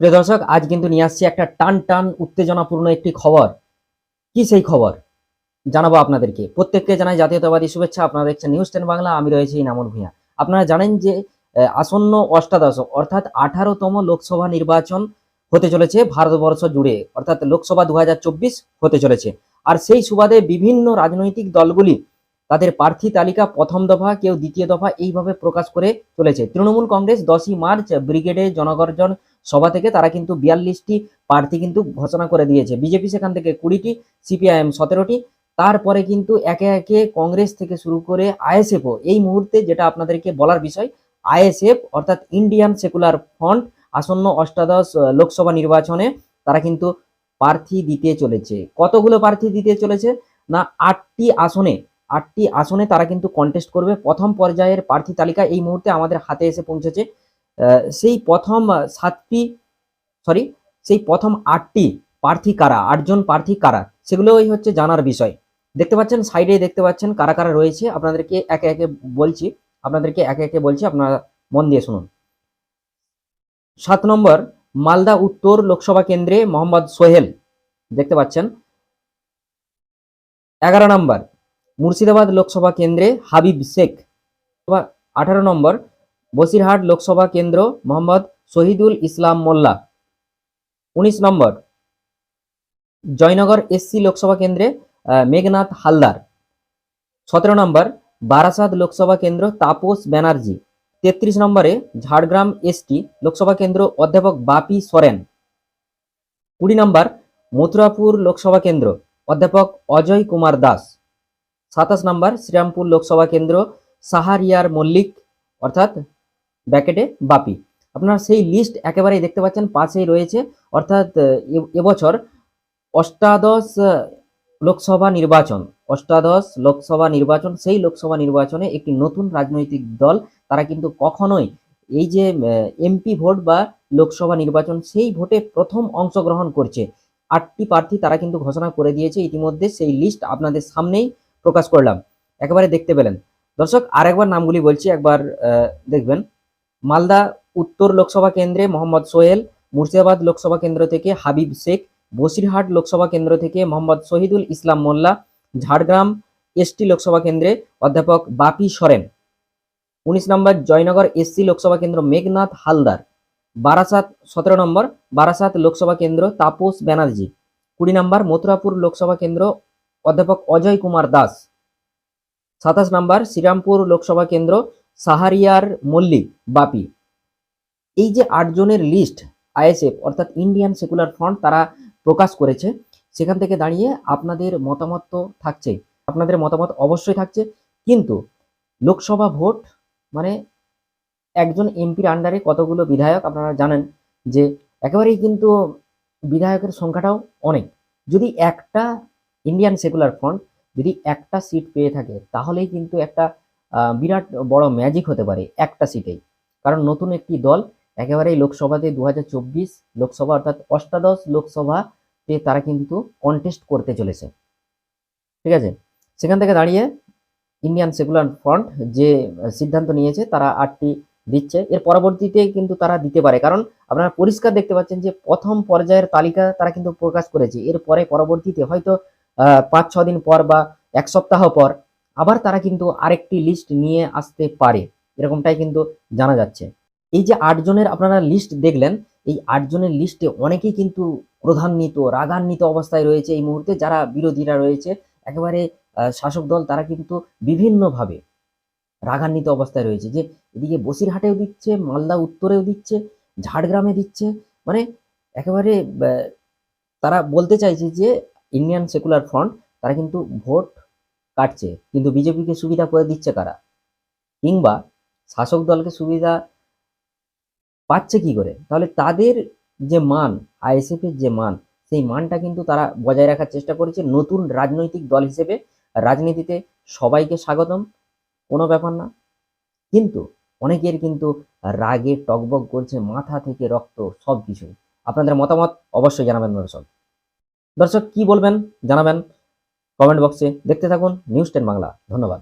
প্রিয় দর্শক, আজ কিন্তু নিয়ে আসছি একটা টান টান উত্তেজনাপূর্ণ একটি খবর। কি সেই খবর? জানাব আপনাদেরকে। প্রত্যেককে জানাই জাতীয়তাবাদী শুভেচ্ছা। আপনারা দেখছেন নিউজ টেন বাংলা আমি রয়েছি ইনামুল ভূঁইয়া। আপনারা জানেন যে আসন্ন অষ্টাদশ, অর্থাৎ আঠারোতম লোকসভা নির্বাচন হতে চলেছে ভারতবর্ষ জুড়ে। অর্থাৎ লোকসভা দু হাজার চব্বিশ হতে চলেছে। আর সেই সুবাদে বিভিন্ন রাজনৈতিক দলগুলি তাদের প্রার্থী তালিকা প্রথম দফা, কেউ দ্বিতীয় দফা এইভাবে প্রকাশ করে চলেছে। তৃণমূল কংগ্রেস দশই মার্চ ব্রিগেডে জনগর্জন সভা থেকে তারা কিন্তু বিয়াল্লিশটি প্রার্থী কিন্তু ঘোষণা করে দিয়েছে। বিজেপি সেখান থেকে কুড়িটি, সিপিআইএম সতেরোটি। তারপরে কিন্তু একে একে কংগ্রেস থেকে শুরু করে আইএসএফও এই মুহূর্তে যেটা আপনাদেরকে বলার বিষয়, আইএসএফ অর্থাৎ ইন্ডিয়ান সেকুলার ফ্রন্ট আসন্ন অষ্টাদশ লোকসভা নির্বাচনে তারা কিন্তু প্রার্থী দিতে চলেছে। কতগুলো প্রার্থী দিতে চলেছে? না, আটটি আসনে আটটি আসনে তারা কিন্তু কন্টেস্ট করবে। প্রথম পর্যায়ের প্রার্থী তালিকা এই মুহূর্তে আমাদের হাতে এসে পৌঁছেছে। সেই প্রথম সাতটি সরি সেই প্রথম আটটি প্রার্থী কারা? আটজন প্রার্থী কারা? সেগুলোই হচ্ছে জানার বিষয়। দেখতে পাচ্ছেন সাইডে দেখতে পাচ্ছেন কারা কারা রয়েছে। আপনাদেরকে একে একে বলছি, আপনাদেরকে একে একে বলছি, আপনারা মন দিয়ে শুনুন। সাত নম্বর, মালদা উত্তর লোকসভা কেন্দ্রে মোহাম্মদ সোহেল, দেখতে পাচ্ছেন। এগারো নম্বর, মুর্শিদাবাদ লোকসভা কেন্দ্রে হাবিব শেখ। আঠারো নম্বর বসিরহাট লোকসভা কেন্দ্র মোহাম্মদ শহীদুল ইসলাম মোল্লা। উনিশ নম্বর। জয়নগর এসসি লোকসভা কেন্দ্রে মেঘনাথ হালদার। সতেরো নম্বর। বারাসাত লোকসভা কেন্দ্র তাপস ব্যানার্জি। তেত্রিশ নম্বরে ঝাড়গ্রাম এসটি লোকসভা কেন্দ্র অধ্যাপক বাপি সোরেন। কুড়ি নম্বর। মথুরাপুর লোকসভা কেন্দ্র অধ্যাপক অজয় কুমার দাস। সাতাশ নম্বর শ্রীরামপুর লোকসভা কেন্দ্র সাহারিয়ার মল্লিক, অর্থাৎ ব্যাকেটে বাপি। আপনারা সেই লিস্ট একেবারেই দেখতে পাচ্ছেন, পাশেই রয়েছে, অর্থাৎ এবছর অষ্টাদশ লোকসভা নির্বাচন। অষ্টাদশ লোকসভা নির্বাচন, সেই লোকসভা নির্বাচনে একটি নতুন রাজনৈতিক দল, তারা কিন্তু কখনোই এই যে এমপি ভোট বা লোকসভা নির্বাচন, সেই ভোটে প্রথম অংশগ্রহণ করছে। আটটি প্রার্থী তারা কিন্তু ঘোষণা করে দিয়েছে, ইতিমধ্যে সেই লিস্ট আপনাদের সামনেই প্রকাশ করলাম। একেবারে দেখতে পেলেন। দর্শক, আরেকবার নামগুলি বলছি, একবার দেখবেন। মালদা উত্তর লোকসভা কেন্দ্রে মোহাম্মদ সোহেল, মুর্শিদাবাদ লোকসভা কেন্দ্র থেকে হাবিব শেখ, বসিরহাট লোকসভা কেন্দ্র থেকে মোহাম্মদ শহীদুল ইসলাম মোল্লা, ঝাড়গ্রাম এসটি লোকসভা কেন্দ্রে অধ্যাপক বাপি সরেন। উনিশ নম্বর জয়নগর এসসি লোকসভা কেন্দ্র মেঘনাথ হালদার। বারাসাত সতেরো নম্বর বারাসাত লোকসভা কেন্দ্র তাপস ব্যানার্জি। কুড়ি নম্বর মথুরাপুর লোকসভা কেন্দ্র অধ্যাপক অজয় কুমার দাস। সাতাশ নম্বর শ্রীরামপুর লোকসভা কেন্দ্র সাহারিয়ার মল্লিক, বাপি। এই যে আটজনের লিস্ট আইএসএফ অর্থাৎ ইন্ডিয়ান সেকুলার ফ্রন্ট তারা প্রকাশ করেছে, সেখান থেকে দাঁড়িয়ে আপনাদের মতামত তো থাকছেই আপনাদের মতামত অবশ্যই থাকছে, কিন্তু লোকসভা ভোট মানে একজন এমপির আন্ডারে কতগুলো বিধায়ক আপনারা জানেন যে একেবারেই কিন্তু বিধায়কের সংখ্যাটাও অনেক। যদি একটা ইন্ডিয়ান সেকুলার ফ্রন্ট যদি একটা সিট পেয়ে থাকে, তাহলেই কিন্তু একটা বিরাট বড় ম্যাজিক হতে পারে একটা সিটেই কারণ নতুন একটি দল একেবারেই লোকসভাতে দু হাজার চব্বিশ লোকসভা অর্থাৎ অষ্টাদশ লোকসভাতে তারা কিন্তু কন্টেস্ট করতে চলেছে। ঠিক আছে? সেখান থেকে দাঁড়িয়ে ইন্ডিয়ান সেকুলার ফ্রন্ট যে সিদ্ধান্ত নিয়েছে, তারা আটটি দিচ্ছে। এর পরবর্তীতে কিন্তু তারা দিতে পারে। কারণ আপনারা পরিষ্কার দেখতে পাচ্ছেন যে প্রথম পর্যায়ের তালিকা তারা কিন্তু প্রকাশ করেছে। এরপরে পরবর্তীতে হয়তো পাঁচ ছ দিন পর বা এক সপ্তাহ পর আবার তারা কিন্তু আরেকটি লিস্ট নিয়ে আসতে পারে। এরকমটাই কিন্তু জানা যাচ্ছে। এই যে আটজনের আপনারা লিস্ট দেখলেন, এই আটজনের লিস্টে অনেকেই কিন্তু ক্রধান্বিত, রাগান্বিত অবস্থায় রয়েছে এই মুহূর্তে। যারা বিরোধীরা রয়েছে, একেবারে শাসক দল, তারা কিন্তু বিভিন্নভাবে রাগান্বিত অবস্থায় রয়েছে যে, এদিকে বসিরহাটেও দিচ্ছে, মালদা উত্তরেও দিচ্ছে, ঝাড়গ্রামে দিচ্ছে। মানে একেবারে তারা বলতে চাইছে যে ইন্ডিয়ান সেকুলার ফ্রন্ট তারা কিন্তু ভোট কাটছে, কিন্তু বিজেপিকে সুবিধা করে দিচ্ছে কারা? কিংবা শাসক দলকে সুবিধা পাচ্ছে কি করে? তাহলে তাদের যে মান, আইএসএফ এর যে মান, সেই মানটা কিন্তু তারা বজায় রাখার চেষ্টা করেছে। নতুন রাজনৈতিক দল হিসেবে রাজনীতিতে সবাইকে স্বাগতম, কোনো ব্যাপার না। কিন্তু অনেকের কিন্তু রাগে টকবক করছে, মাথা থেকে রক্ত সব কিছুই আপনাদের মতামত অবশ্যই জানাবেন দর্শক। দর্শক, কি বলবেন? জানাবেন। কমেন্ট বক্সে দেখতে থাকুন নিউজ টেন বাংলা। ধন্যবাদ।